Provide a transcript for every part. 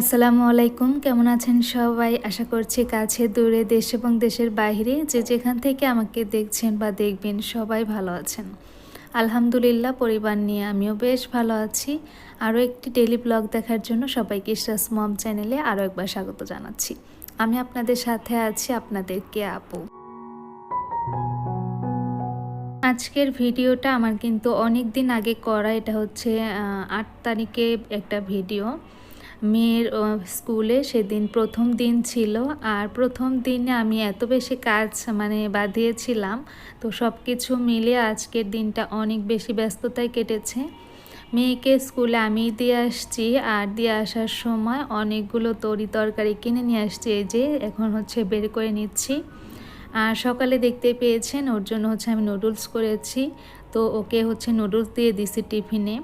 আসসালামু আলাইকুম। কেমন আছেন সবাই? আশা করছি কাছে, দূরে, দেশ এবং দেশের বাইরে যে যেখান থেকে আমাকে দেখছেন বা দেখবেন সবাই ভালো আছেন। আলহামদুলিল্লাহ, পরিবার নিয়ে আমিও বেশ ভালো আছি। আরও একটি ডেলি ব্লগ দেখার জন্য সবাইকে ইসরাস মম চ্যানেলে আরও একবার স্বাগত জানাচ্ছি। আমি আপনাদের সাথে আছি আপনাদেরকে আপু। আজকের ভিডিওটা আমার কিন্তু অনেক দিন আগে করা, এটা হচ্ছে আট তারিখে একটা ভিডিও। মেয়ের স্কুলে সেদিন প্রথম দিন ছিল। আর প্রথম দিনে আমি এত বেশি কাজ মানে বাঁধিয়েছিলাম। তো সব কিছু মিলে আজকের দিনটা অনেক বেশি ব্যস্ততায় কেটেছে। মেয়েকে স্কুলে আমি দিয়ে আসছি। আর দিয়ে আসার সময় অনেকগুলো তরি তরকারি কিনে নিয়ে আসছি। এই যে, এখন হচ্ছে বের করে নিচ্ছি। আর সকালে দেখতে পেয়েছেন, ওর জন্য হচ্ছে আমি নুডলস করেছি। তো ওকে হচ্ছে নুডলস দিয়ে দিছি টিফিনে।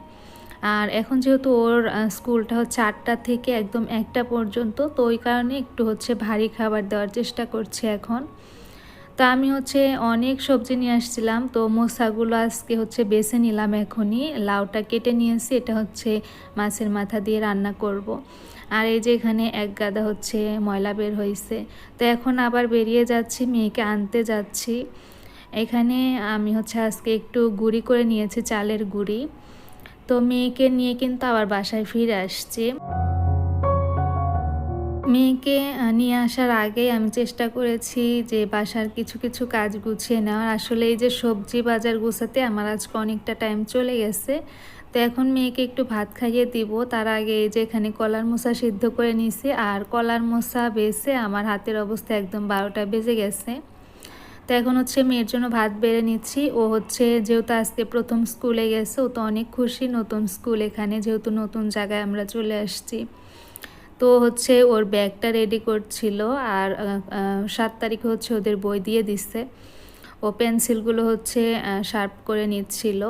আর এখন যেহেতু ওর স্কুলটা হচ্ছে আটটা থেকে একদম একটা পর্যন্ত, তো ওই কারণে একটু হচ্ছে ভারী খাবার দেওয়ার চেষ্টা করছে এখন। তো আমি হচ্ছে অনেক সবজি নিয়ে আসছিলাম, তো মশাগুলো আজকে হচ্ছে বেছে নিলাম এখনই, লাউটা কেটে নিয়েছি, এটা হচ্ছে মাছের মাথা দিয়ে রান্না করব। আর এই যে এখানে এক গাদা হচ্ছে ময়লা বের হয়েছে, তো এখন আবার বেরিয়ে যাচ্ছি, মেয়েকে আনতে যাচ্ছি। এখানে আমি হচ্ছে আজকে একটু গুঁড়ি করে নিয়েছি, চালের গুঁড়ি। তো মেয়েকে নিয়ে কিন্তু আবার বাসায় ফিরে আসছি। মেয়েকে নিয়ে আসার আগেই আমি চেষ্টা করেছি যে বাসার কিছু কিছু কাজ গুছিয়ে নেওয়ার। আসলে এই যে সবজি বাজার গুছাতে আমার আজকে অনেকটা টাইম চলে গেছে। তো এখন মেয়েকে একটু ভাত খাইয়ে দিব। তার আগে এই যে এখানে কলার মোসা সিদ্ধ করে নিছি। আর কলার মোসা বেছে আমার হাতের অবস্থা একদম বারোটা বেজে গেছে। তো এখন হচ্ছে মেয়ের জন্য ভাত বেড়ে নিচ্ছি। ও হচ্ছে যেহেতু আজকে প্রথম স্কুলে গেছে, ও তো অনেক খুশি নতুন স্কুল এখানে, যেহেতু নতুন জায়গায় আমরা চলে আসছি। তো হচ্ছে ওর ব্যাগটা রেডি করছিল আর সাত তারিখে হচ্ছে ওদের বই দিয়ে দিচ্ছে ও পেন্সিলগুলো হচ্ছে শার্প করে নিচ্ছিল।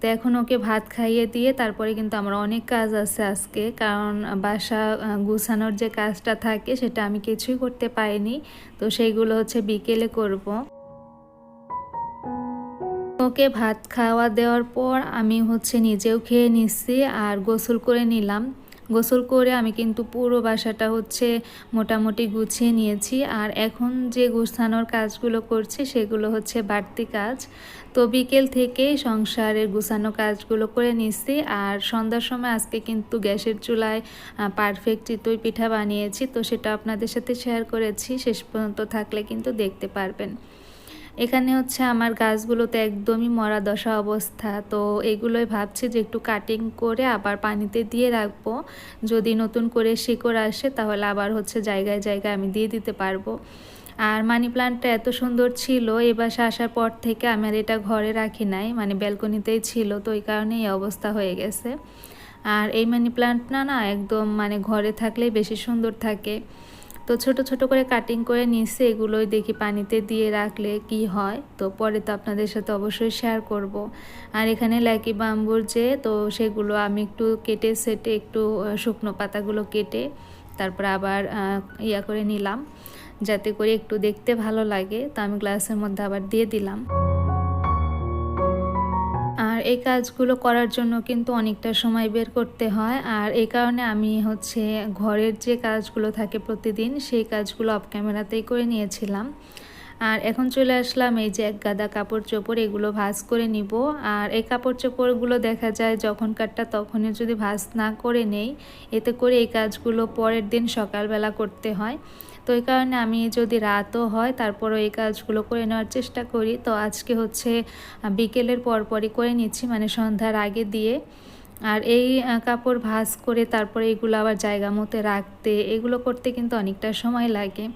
তো এখন ওকে ভাত খাইয়ে দিয়ে তারপরে কিন্তু আমার অনেক কাজ আছে আজকে, কারণ বাসা গুছানোর যে কাজটা থাকে সেটা আমি কিছুই করতে পারিনি। তো সেইগুলো হচ্ছে বিকেলে করব। ওকে ভাত খাওয়া দেওয়ার পর আমি হচ্ছে নিজেও খেয়ে নিচ্ছি আর গোসল করে নিলাম। গোসল করে আমি কিন্তু পুরো বাসাটা হচ্ছে মোটামুটি গুছিয়ে নিয়েছি আর এখন যে গুছানোর কাজগুলো করছি সেগুলো হচ্ছে বাড়তি কাজ। তো বিকেল থেকে সংসারের গুছানো কাজগুলো করে নিচ্ছি আর সন্ধ্যার সময় আজকে কিন্তু গ্যাসের চুলায় পারফেক্ট চিতই পিঠা বানিয়েছি। তো সেটা আপনাদের সাথে শেয়ার করেছি, শেষ পর্যন্ত থাকলে কিন্তু দেখতে পারবেন। এখানে হচ্ছে আমার গাছগুলোতে একদমই মরা দশা অবস্থা। তো এগুলোই ভাবছি যে একটু কাটিং করে আবার পানিতে দিয়ে রাখব। যদি নতুন করে শিকড় আসে তাহলে আবার হচ্ছে জায়গায় জায়গায় আমি দিয়ে দিতে পারব। আর মানি প্লান্টটা এত সুন্দর ছিল, এ বাসা আসার পর থেকে আমি আর এটা ঘরে রাখি নাই মানে ব্যালকনিতেই ছিল, তো ওই কারণে এই অবস্থা হয়ে গেছে। আর এই মানি প্লান্ট না না একদম মানে ঘরে থাকলেই বেশি সুন্দর থাকে। তো ছোট ছোট করে কাটিং করে নিচ্ছে এগুলোই দেখি পানিতে দিয়ে রাখলে কি হয়। তো পরে তো আপনাদের সাথে অবশ্যই শেয়ার করব। আর এখানে ল্যাকি বাম্বুর যে, তো সেগুলো আমি একটু কেটে সেটে একটু শুকনো পাতাগুলো কেটে তারপর আবার ইয়া করে নিলাম। যাতে করে একটু দেখতে ভালো লাগে। তো আমি গ্লাসের মধ্যে আবার দিয়ে দিলাম। এই কাজগুলো করার জন্য কিন্তু অনেকটা সময় বের করতে হয়। আর এই কারণে আমি হচ্ছে ঘরের যে কাজগুলো থাকে প্রতিদিন, সেই কাজগুলো অফ ক্যামেরাতেই করে নিয়েছিলাম। আর এখন চলে আসলাম এই যে এক গাদা কাপড় চোপড় এগুলো ভাজ করে নিব। আর এই কাপড় চোপড়গুলো দেখা যায় যখনকারটা তখনই যদি ভাজ না করে নেই, এতে করে এই কাজগুলো পরের দিন সকালবেলা করতে হয়। তো এই কারণে আমি যদি রাতও হয়, তারপরও এই কাজগুলো করে নেওয়ার চেষ্টা করি। তো আজকে হচ্ছে বিকেলের পরপরই করে নিচ্ছি মানে সন্ধ্যার আগে দিয়ে। আর এই কাপড় ভাজ করে তারপরে এগুলো আবার জায়গা মতো রাখতে, এগুলো করতে কিন্তু অনেকটা সময় লাগে।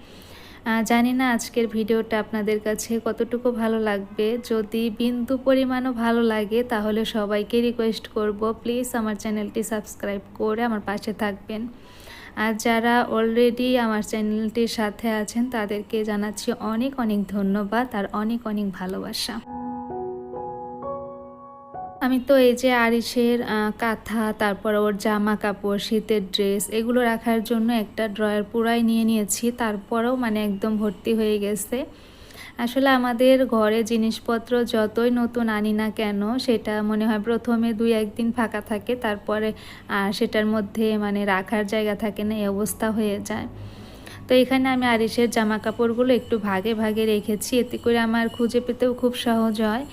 জানি না আজকের ভিডিওটা আপনাদের কাছে কতটুকু ভালো লাগবে। যদি বিন্দু পরিমাণও ভালো লাগে, তাহলে সবাইকে রিকোয়েস্ট করব প্লিজ আমার চ্যানেলটি সাবস্ক্রাইব করে আমার পাশে থাকবেন। আর যারা অলরেডি আমার চ্যানেলটির সাথে আছেন, তাদেরকে জানাচ্ছি অনেক অনেক ধন্যবাদ আর অনেক অনেক ভালোবাসা। আমি তো এই যে আরিসের কাঁথা, তারপর ওর জামা কাপড় শীতের ড্রেস এগুলো রাখার জন্য একটা ড্রয়ার পুরাই নিয়ে নিয়েছি, তারপরেও মানে একদম ভর্তি হয়ে গেছে। আসলে আমাদের ঘরে জিনিসপত্র যতই নতুন আনি না কেন, সেটা মনে হয় প্রথমে দুই একদিন ফাঁকা থাকে, তারপরে আর সেটার মধ্যে মানে রাখার জায়গা থাকে না, এই অবস্থা হয়ে যায়। তো এখানে আমি আরিসের জামা কাপড়গুলো একটু ভাগে ভাগে রেখেছি, এতে করে আমার খুঁজে পেতেও খুব সহজ হয়।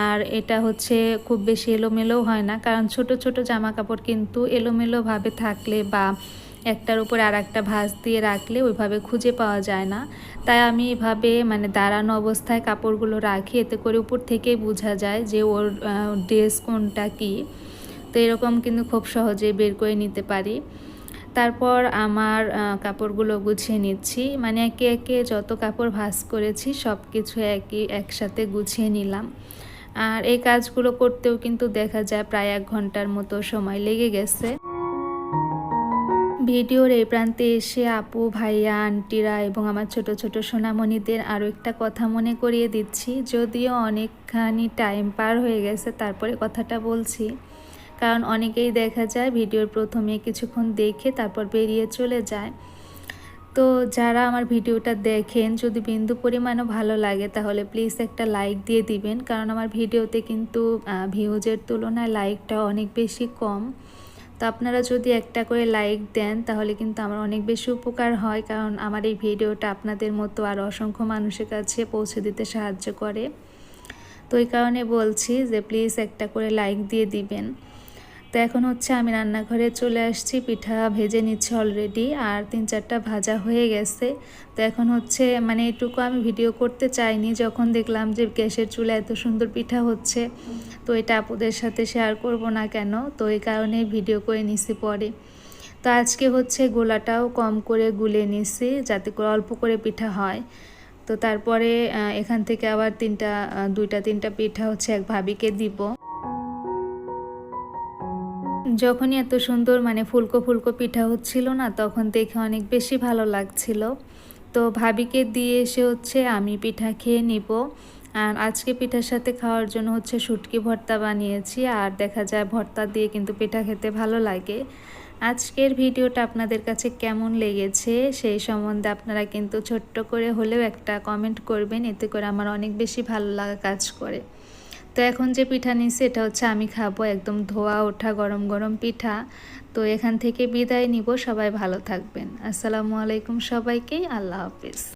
আর এটা হচ্ছে খুব বেশি এলোমেলোও হয় না, কারণ ছোট ছোট জামা কাপড় কিন্তু এলোমেলোভাবে থাকলে বা একটার উপর আর একটা ভাঁজ দিয়ে রাখলে ওইভাবে খুঁজে পাওয়া যায় না। তাই আমি এভাবে মানে দাঁড়ানো অবস্থায় কাপড়গুলো রাখি, এতে করে উপর থেকেই বোঝা যায় যে ওর ড্রেস কোনটা কী। তো এরকম কিন্তু খুব সহজে বের করে নিতে পারি। তারপর আমার কাপড়গুলো গুছিয়ে নিচ্ছি। মানে একে একে যত কাপড় ভাস করেছি সব কিছু একই, একসাথে গুছিয়ে নিলাম। আর এই কাজগুলো করতেও কিন্তু দেখা যায় প্রায় এক ঘণ্টার মতো সময় লেগে গেছে। ভিডিওর এই প্রান্তে এসে আপু, ভাইয়া, আন্টিরা এবং আমার ছোট ছোট সোনামণিদের আরও একটা কথা মনে করিয়ে দিচ্ছি। যদিও অনেকখানি টাইম পার হয়ে গেছে, তারপরে কথাটা বলছি। কারণ অনেকেই দেখা যায় ভিডিওর প্রথমে কিছুক্ষণ দেখে তারপর বেরিয়ে চলে যায়। তো যারা আমার ভিডিওটা দেখেন, যদি বিন্দু পরিমাণও ভালো লাগে, তাহলে প্লিজ একটা লাইক দিয়ে দিবেন। কারণ আমার ভিডিওতে কিন্তু ভিউজের তুলনায় লাইকটা অনেক বেশি কম। তো আপনারা যদি একটা করে লাইক দেন, তাহলে কিন্তু আমার অনেক বেশি উপকার হয়। কারণ আমার এই ভিডিওটা আপনাদের মতো আর অসংখ্য মানুষের কাছে পৌঁছে দিতে সাহায্য করে। তো এই কারণে বলছি যে প্লিজ একটা করে লাইক দিয়ে দিবেন। তো এখন হচ্ছে আমি রান্নাঘরে চলে আসছি, পিঠা ভেজে নিচ্ছি অলরেডি আর তিন চারটা ভাজা হয়ে গেছে। তো এখন হচ্ছে মানে এটুকু আমি ভিডিও করতে চাইনি, যখন দেখলাম যে গ্যাসের চুলা এত সুন্দর পিঠা হচ্ছে, তো এটা আপুদের সাথে শেয়ার করব না কেন? তো এই কারণে ভিডিও করে নিছি পরে। তো আজকে হচ্ছে গোলাটাও কম করে গুলে নিছি, যাতে করে অল্প করে পিঠা হয়। তো তারপরে এখান থেকে আবার তিনটা দুইটা, তিনটা পিঠা হচ্ছে এক ভাবিকে দিব। যখনই এত সুন্দর মানে ফুলকো ফুলকো পিঠা হচ্ছিল না, তখন দেখে অনেক বেশি ভালো লাগছিল। তো ভাবিকে দিয়ে এসে হচ্ছে আমি পিঠা খেয়ে নিব। আর আজকে পিঠার সাথে খাওয়ার জন্য হচ্ছে শুটকি ভর্তা বানিয়েছি, আর দেখা যায় ভর্তা দিয়ে কিন্তু পিঠা খেতে ভালো লাগে। আজকের ভিডিওটা আপনাদের কাছে কেমন লেগেছে সেই সম্বন্ধে আপনারা কিন্তু ছোট্ট করে হলেও একটা কমেন্ট করবেন, এতে করে আমার অনেক বেশি ভালো লাগা কাজ করে। তো এখন যে পিঠা নিছি এটা হচ্ছে আমি খাব একদম ধোয়া, ওঠা, গরম গরম পিঠা। তো এখান থেকে বিদায় নিব, সবাই ভালো থাকবেন। আসসালামু আলাইকুম সবাইকে, আল্লাহ হাফিজ।